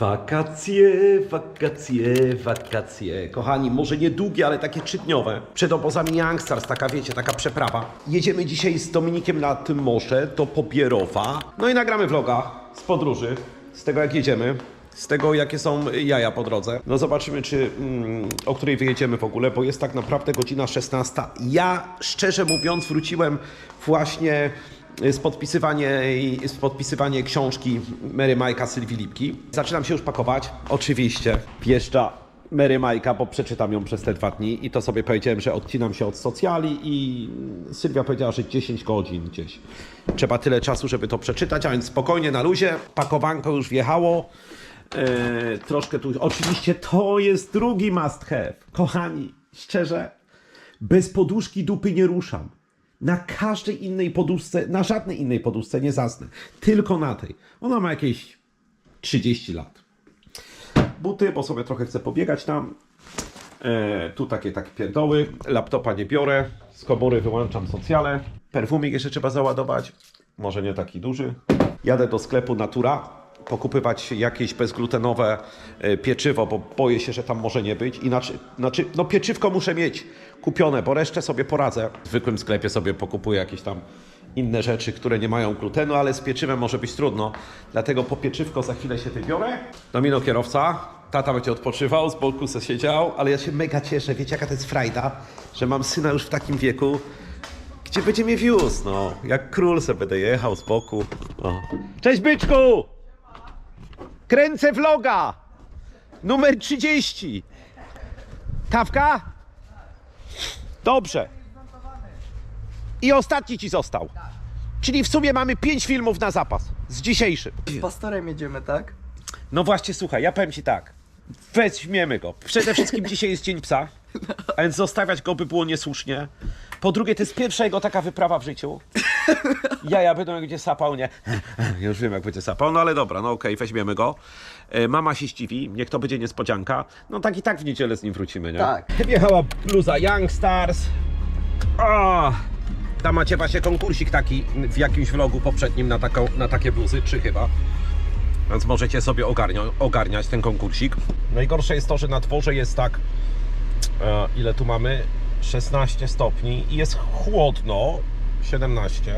Wakacje, wakacje, wakacje. Kochani, może nie długie, ale takie trzydniowe. Przed obozami Youngstars, taka wiecie, taka przeprawa. Jedziemy dzisiaj z Dominikiem nad morze do Pobierowa. No i nagramy vloga z podróży, z tego jak jedziemy. Z tego, jakie są jaja po drodze. No zobaczymy, czy mm, o której wyjedziemy w ogóle, bo jest tak naprawdę godzina 16. Ja, szczerze mówiąc, wróciłem właśnie podpisywanie, podpisywanie książki Mary Majka Sylwii Lipki. Zaczynam się już pakować. Oczywiście wjeżdża Mary Majka, bo przeczytam ją przez te dwa dni i to sobie powiedziałem, że odcinam się od socjali i Sylwia powiedziała, że 10 godzin gdzieś. Trzeba tyle czasu, żeby to przeczytać, a więc spokojnie na luzie. Pakowanko już wjechało. Eee, troszkę tu. Oczywiście to jest drugi must have. Kochani, szczerze, bez poduszki dupy nie ruszam. Na każdej innej poduszce, na żadnej innej poduszce nie zasnę. Tylko na tej. Ona ma jakieś 30 lat. Buty, bo sobie trochę chcę pobiegać tam. E, tu takie takie pierdoły. Laptopa nie biorę. Z komory wyłączam socjale. Perfumik jeszcze trzeba załadować. Może nie taki duży. Jadę do sklepu Natura pokupywać jakieś bezglutenowe e, pieczywo, bo boję się, że tam może nie być. Inaczej, znaczy, no pieczywko muszę mieć kupione, bo resztę sobie poradzę. W zwykłym sklepie sobie pokupuję jakieś tam inne rzeczy, które nie mają glutenu, ale z pieczywem może być trudno. Dlatego po pieczywko za chwilę się wybiorę. Domino kierowca, tata będzie odpoczywał, z boku se siedział, ale ja się mega cieszę, wiecie jaka to jest frajda, że mam syna już w takim wieku, gdzie będzie mnie wiózł, no. Jak król se będę jechał z boku. O. Cześć byczku! Kręcę vloga! Numer 30. Kawka? Dobrze. I ostatni ci został. Czyli w sumie mamy 5 filmów na zapas. Z dzisiejszym. Z pastorem jedziemy, tak? No właśnie, słuchaj, ja powiem ci tak. Weźmiemy go. Przede wszystkim dzisiaj jest dzień psa, a więc zostawiać go by było niesłusznie. Po drugie, to jest pierwsza jego taka wyprawa w życiu. Ja, ja będę jak będzie sapał, nie? Już wiem, jak będzie sapał, no ale dobra, no okej, weźmiemy go. E, Mama się zdziwi, niech to będzie niespodzianka. No tak i tak w niedzielę z nim wrócimy, nie? Tak. Wjechała bluza Youngstars. O, tam macie właśnie konkursik taki w jakimś vlogu poprzednim na, taką, na takie bluzy, trzy chyba. Więc możecie sobie ogarnia, ogarniać ten konkursik. Najgorsze jest to, że na dworze jest tak, e, ile tu mamy? 16 stopni i jest chłodno, 17.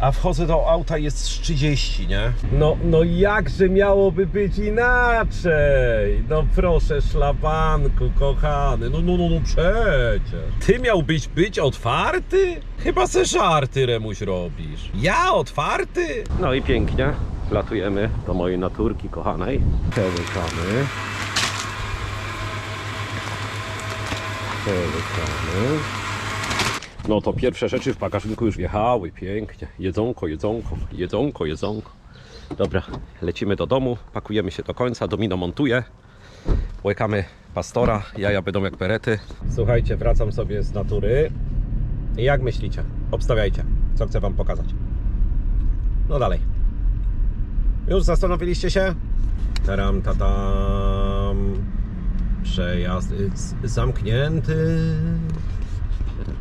A wchodzę do auta jest z 30, nie? No, no jakże miałoby być inaczej? No proszę, szlabanku, kochany. No, no, no, no przecież. Ty miałbyś być otwarty? Chyba se żarty, Remuś, robisz. Ja otwarty? No i pięknie. Latujemy do mojej naturki kochanej. Przełykamy. Przełykamy. No to pierwsze rzeczy w bagażniku już wjechały, pięknie. Jedzonko, jedzonko, jedzonko, jedzonko. Dobra, lecimy do domu, pakujemy się do końca, domino montuje. Łykamy pastora, jaja będą jak perety. Słuchajcie, wracam sobie z natury. Jak myślicie? Obstawiajcie, co chcę wam pokazać. No dalej. Już zastanowiliście się? Taram, tatam. Przejazd zamknięty.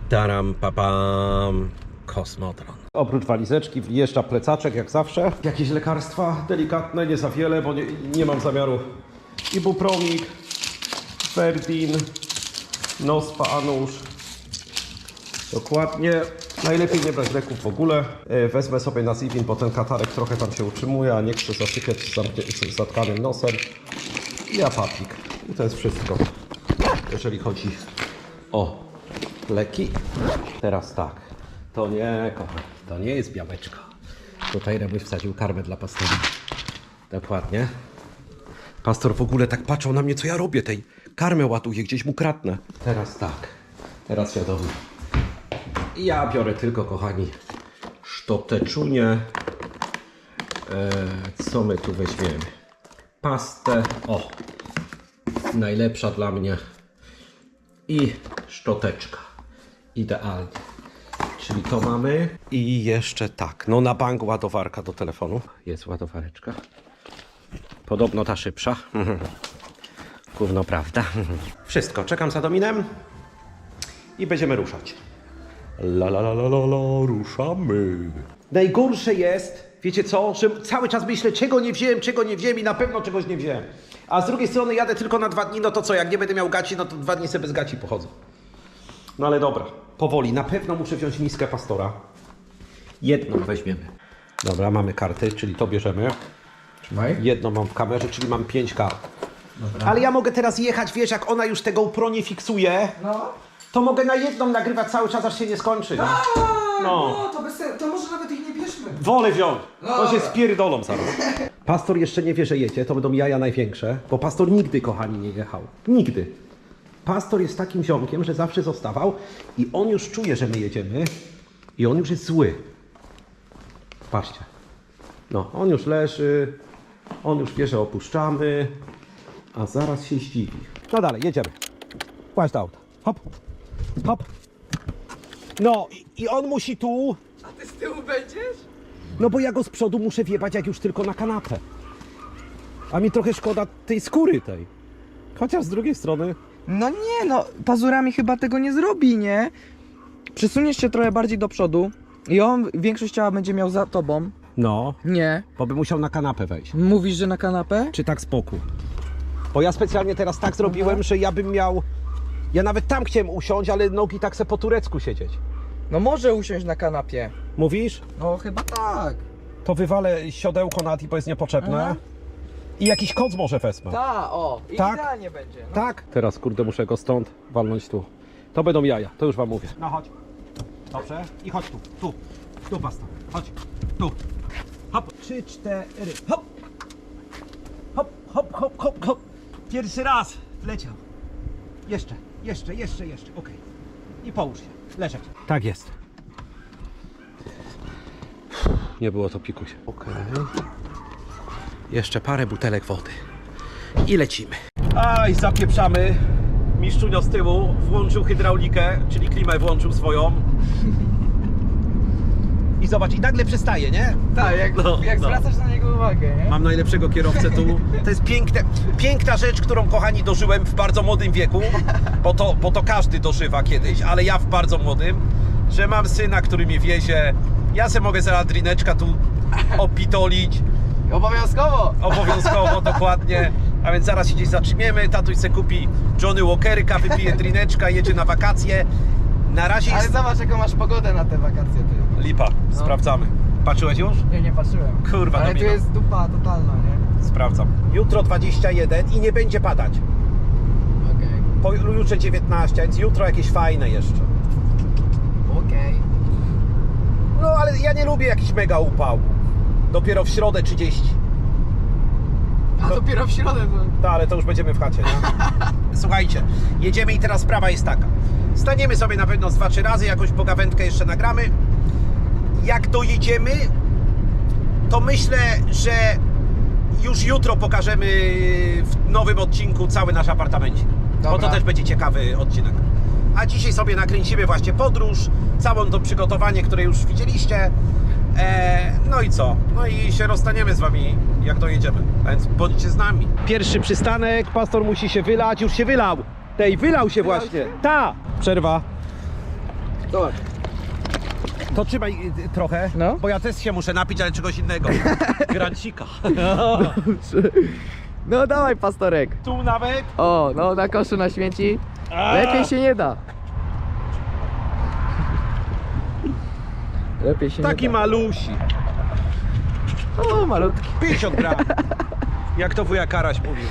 Taram, papam. Kosmotron. Oprócz walizeczki wjeżdża plecaczek jak zawsze. Jakieś lekarstwa delikatne, nie za wiele, bo nie, nie mam zamiaru. Ibupromik, Ferdin, Nospa Anusz. Dokładnie. Najlepiej nie brać leków w ogóle. E, Wezmę sobie na Zivin, bo ten katarek trochę tam się utrzymuje, a nie chcę zasypiać z zatkanym nosem. I apapik. I to jest wszystko. Jeżeli chodzi o leki. Teraz tak. To nie, kochani, to nie jest białeczko. Tutaj Remuś wsadził karmę dla pastora. Dokładnie. Pastor w ogóle tak patrzał na mnie, co ja robię tej karmę ładuję, gdzieś mu kradnę. Teraz tak. Teraz wiadomo. Ja biorę tylko, kochani, sztoteczunię. E, co my tu weźmiemy? Pastę. O! Najlepsza dla mnie. I szczoteczka. Idealnie. Czyli to mamy. I jeszcze tak. No na bank ładowarka do telefonu. Jest ładowareczka. Podobno ta szybsza. Gówno prawda. Wszystko. Czekam za Dominem. I będziemy ruszać. La la la la la la, ruszamy. Najgorsze jest, wiecie co, że cały czas myślę, czego nie wziąłem, czego nie wziąłem i na pewno czegoś nie wziąłem. A z drugiej strony jadę tylko na dwa dni, no to co, jak nie będę miał gaci, no to dwa dni sobie bez gaci pochodzę. No ale dobra, powoli. Na pewno muszę wziąć miskę pastora. Jedną weźmiemy. Dobra, mamy karty, czyli to bierzemy. Trzymaj. Jedną mam w kamerze, czyli mam pięć kart. Ale ja mogę teraz jechać, wiesz, jak ona już tego GoPro nie fiksuje, No. to mogę na jedną nagrywać cały czas, aż się nie skończy. Nie? No, No. to, bez sen- to może nawet ich nie bierzmy. Wolę wziąć. To się Dobra. spierdolą zaraz. Pastor jeszcze nie wie, że jedzie, to będą jaja największe, bo pastor nigdy, kochani, nie jechał. Nigdy. Pastor jest takim ziomkiem, że zawsze zostawał i on już czuje, że my jedziemy i on już jest zły. Patrzcie. No, on już leży, on już wie, że opuszczamy, a zaraz się zdziwi. No dalej, jedziemy. Właśnie do auta. Hop, hop. No i, i on musi tu, A ty z tyłu będziesz? no bo ja go z przodu muszę wjebać jak już tylko na kanapę. A mi trochę szkoda tej skóry tej. Chociaż z drugiej strony. No nie, no pazurami chyba tego nie zrobi, nie? Przesuniesz się trochę bardziej do przodu i on większość ciała będzie miał za tobą. No, Nie. bo by musiał na kanapę wejść. Mówisz, że na kanapę? Czy tak spokój? Bo ja specjalnie teraz tak zrobiłem, że ja bym miał. Ja nawet tam chciałem usiąść, ale nogi tak se po turecku siedzieć. No może usiąść na kanapie. Mówisz? No chyba tak. To wywalę siodełko na bo jest niepotrzebne. I jakiś koc może wezmę. Ta, o, Tak? idealnie będzie. No. Tak? Teraz kurde muszę go stąd walnąć tu. To będą jaja, to już wam mówię. No chodź. Dobrze. I chodź tu. Tu. Tu pasta. Chodź. Tu. Hop. Trzy, cztery. Hop. Hop, hop, hop, hop, hop. Pierwszy raz wleciał. Jeszcze, jeszcze, jeszcze, jeszcze. Okej. I połóż się. Leżeć. Tak jest. Nie było to pikuś. Okej. Jeszcze parę butelek wody. I lecimy. Aj, zapieprzamy. Miszczunio z tyłu włączył hydraulikę, czyli klimę włączył swoją. I zobacz, i nagle przestaje, nie? Tak, jak, No, jak no. zwracasz na niego uwagę, nie? Mam najlepszego kierowcę tu. To jest piękne, piękna rzecz, którą kochani dożyłem w bardzo młodym wieku, bo to, bo to każdy dożywa kiedyś, ale ja w bardzo młodym, że mam syna, który mnie wiezie. Ja se mogę za drineczka tu opitolić, Obowiązkowo! obowiązkowo, dokładnie. A więc zaraz się gdzieś zatrzymiemy, tatuś se kupi Johnny Walkerka, wypije drineczka, jedzie na wakacje. Na razie Ale jest zobacz jaką masz pogodę na te wakacje ty. lipa, sprawdzamy. Patrzyłeś już? Nie, nie patrzyłem. Kurwa, Ale tu domino. jest dupa totalna, nie? Sprawdzam. Jutro 21 i nie będzie padać. Okej. Po jutrze 19, a więc jutro jakieś fajne jeszcze. Okej. No ale ja nie lubię jakichś mega upałów. Dopiero w środę 30. A dopiero w środę to... No ale to już będziemy w chacie, nie? Słuchajcie, jedziemy i teraz sprawa jest taka. Staniemy sobie na pewno z dwa, trzy razy, jakąś pogawędkę jeszcze nagramy. Jak dojedziemy, to myślę, że już jutro pokażemy w nowym odcinku cały nasz apartamencik. Bo to Dobra. też będzie ciekawy odcinek. A dzisiaj sobie nakręcimy właśnie podróż, całą to przygotowanie, które już widzieliście. E, no i co? No i się rozstaniemy z wami, jak dojedziemy. A więc bądźcie z nami. Pierwszy przystanek, pastor musi się wylać, już się wylał. Tej, wylał się właśnie. Ta! Przerwa. Zobacz. To trzymaj y, trochę, No. bo ja też się muszę napić, ale czegoś innego. Grancika. No dawaj pastorek. tu nawet. O, no na koszu na śmieci. Lepiej się nie da. Lepiej się Taki nie da. malusi. O, malutki. 50 gram. Jak to wuja Karaś mówił.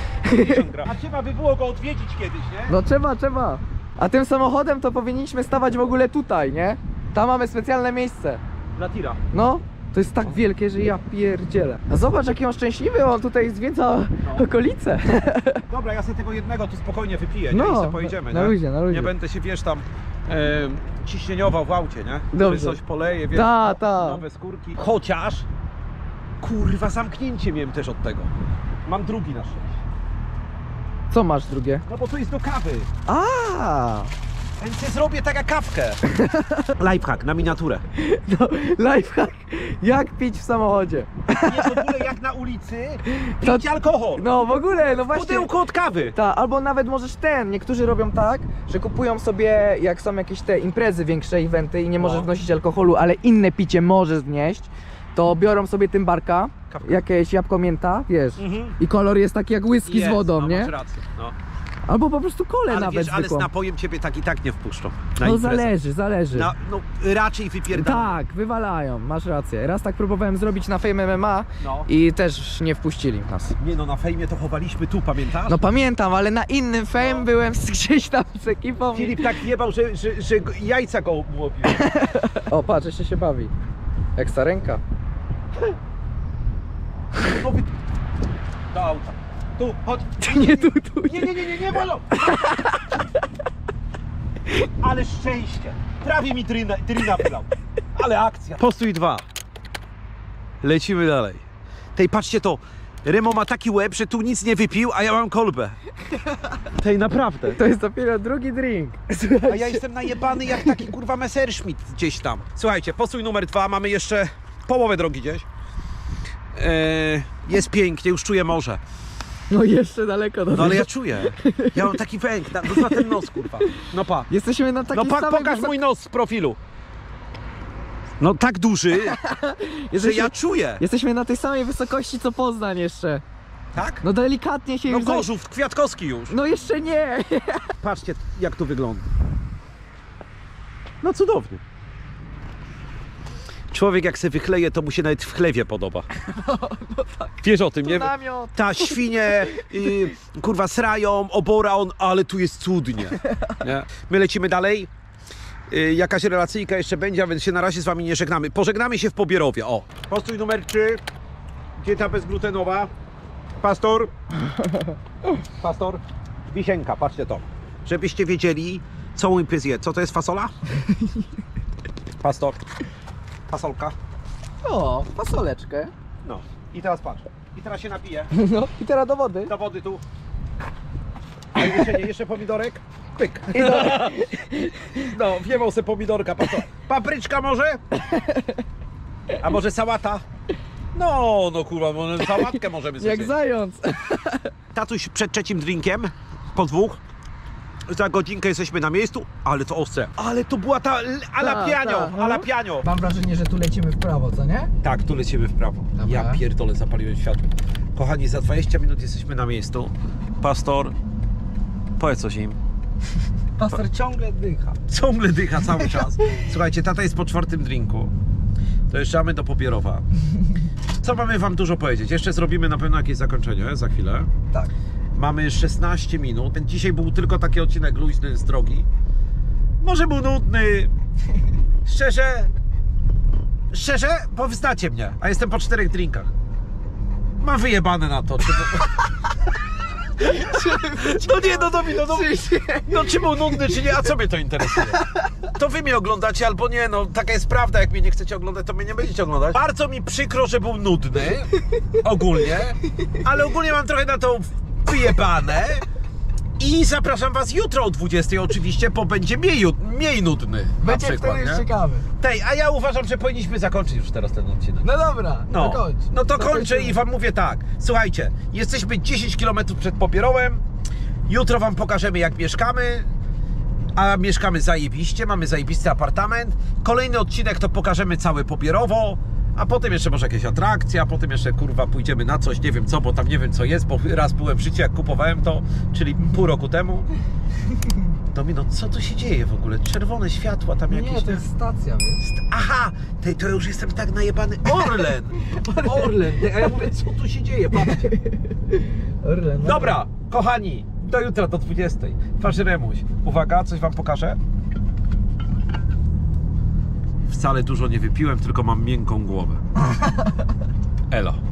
50 gram. A trzeba by było go odwiedzić kiedyś, nie? No trzeba, trzeba. A tym samochodem to powinniśmy stawać w ogóle tutaj, nie? Tam mamy specjalne miejsce. Dla tira. No, to jest tak wielkie, że ja pierdzielę. A zobacz jaki on szczęśliwy, on tutaj zwiedza okolice. Dobra, ja sobie tego jednego tu spokojnie wypiję, nie? No, I sobie pojedziemy, na nie? luzie, na luzie. Nie będę się, wiesz, tam ciśnieniował w aucie, nie? Dobrze. Że coś poleje, wiesz, Ta, ta. nowe skórki. Chociaż, kurwa, zamknięcie miałem też od tego. Mam drugi na szczęście. Co masz drugie? No bo to jest do kawy. A, Więc ja zrobię taka kawkę. Lifehack na miniaturę. no, lifehack. Jak pić w samochodzie? Nie w ogóle jak na ulicy To- pić alkohol. No w ogóle, no właśnie. Pudełko od kawy. Ta, albo nawet możesz ten. Niektórzy robią tak, że kupują sobie, jak są jakieś te imprezy większe, eventy i nie możesz No. wnosić alkoholu, ale inne picie możesz wnieść. to biorą sobie tym barka, Kawkę. jakieś jabłko mięta, wiesz, i kolor jest taki jak whisky Jest, z wodą, no, nie? Masz rację, no. Albo po prostu kole Ale nawet wiesz, ale z zwykłą. napojem ciebie tak i tak nie wpuszczą. Na No imprezę. zależy, zależy. Na, no raczej wypierdalają. Tak, wywalają, masz rację. Raz tak próbowałem zrobić na Fame MMA No. i też nie wpuścili nas. Nie no, na fejmie to chowaliśmy tu, pamiętasz? No pamiętam, ale na innym Fame byłem z gdzieś tam z ekipą. i- Filip tak jebał, że, że, że go- jajca go obłowił. O, patrz, jeszcze się bawi. Jak starenka. No wy... Do auta. Tu, chodź. Nie tu, tu. Nie, nie, nie, nie, nie wolno! Ale szczęście! Prawie mi trina, trina wylał. Ale akcja. Postój dwa. Lecimy dalej. Tej, patrzcie to. Remo ma taki łeb, że tu nic nie wypił, a ja mam kolbę. Tej, naprawdę. To jest dopiero drugi drink. A ja jestem najebany jak taki kurwa Messerschmitt gdzieś tam. Słuchajcie, postój numer dwa, mamy jeszcze połowę drogi gdzieś. Eee, jest pięknie, już czuję morze. No jeszcze daleko do No ale ja czuję. Ja mam taki węg, na, na ten nos kurwa. No pa. Jesteśmy na No takiej pa, samej pokaż wysok- mój nos z profilu. No tak duży, że Jesteśmy... ja czuję. Jesteśmy na tej samej wysokości co Poznań jeszcze. Tak? No delikatnie się No już... za- Gorzów, Kwiatkowski już. No jeszcze nie. Patrzcie jak to wygląda. No cudownie. Człowiek jak se wychleje, to mu się nawet w chlewie podoba. Wiesz o tym, nie? Namiot. Ta świnie, y, kurwa, srają, obora on, ale tu jest cudnie. Nie? My lecimy dalej. Y, jakaś relacyjka jeszcze będzie, a więc się na razie z wami nie żegnamy. Pożegnamy się w Pobierowie, o. Postój numer 3. Dieta bezglutenowa. Pastor. Pastor. Wisienka, patrzcie to. Żebyście wiedzieli, co mój pies je. Co to jest fasola? Pastor. Fasolka. O, fasoleczkę. No. I teraz patrz. I teraz się napiję. No i teraz do wody. Do wody tu. A jeszcze nie, jeszcze pomidorek. Pyk. No, wiewał se pomidorka. Patrz. Papryczka może? A może sałata? No, no kurwa, może sałatkę możemy Jak zjeść. zając. Tatuś przed trzecim drinkiem, po dwóch. Za godzinkę jesteśmy na miejscu, ale to ostre. Ale to była ta l- ala Tak, pianio, tak, no. ala pianio. Mam wrażenie, że tu lecimy w prawo, co nie? Tak, tu lecimy w prawo. Dobra. Ja pierdolę, zapaliłem światło. Kochani, za 20 minut jesteśmy na miejscu. Pastor, powiedz coś im. Pastor ciągle dycha. Ciągle dycha cały czas. Słuchajcie, tata jest po czwartym drinku. Dojeżdżamy do Popierowa. Co mamy wam dużo powiedzieć? Jeszcze zrobimy na pewno jakieś zakończenie za chwilę. Tak. Mamy 16 minut. Dzisiaj był tylko taki odcinek luźny z drogi. Może był nudny. Szczerze, szczerze, powstacie mnie, a jestem po czterech drinkach. Mam wyjebane na to, czy... No nie, no Domi, no, no, no czy był nudny, czy nie, a co mnie to interesuje? To wy mnie oglądacie albo nie, no taka jest prawda, jak mnie nie chcecie oglądać, to mnie nie będziecie oglądać. Bardzo mi przykro, że był nudny, ogólnie, ale ogólnie mam trochę na to wyjebane. I zapraszam was jutro o 20 oczywiście, bo będzie mniej, mniej nudny. Będzie na przykład, wtedy nie? ciekawy. Tej, a ja uważam, że powinniśmy zakończyć już teraz ten odcinek. No dobra, No, to kończ. no to kończę i wam mówię tak. Słuchajcie, jesteśmy 10 km przed Popierołem. Jutro wam pokażemy jak mieszkamy. A mieszkamy zajebiście, mamy zajebisty apartament. Kolejny odcinek to pokażemy całe Popierowo. A potem jeszcze może jakieś atrakcje, a potem jeszcze kurwa pójdziemy na coś, nie wiem co, bo tam nie wiem co jest, bo raz byłem w życiu jak kupowałem to, czyli pół roku temu. Domino, co tu się dzieje w ogóle? Czerwone światła tam jakieś. Nie, to jest stacja, wiesz? Aha, to, to już jestem tak najebany. Orlen! Orlen! A ja mówię, co tu się dzieje? Patrzcie. Orlen. no. Dobra, kochani, do jutra, do 20. Twarzy Remuś. Uwaga, coś wam pokażę. Wcale dużo nie wypiłem, tylko mam miękką głowę. Elo.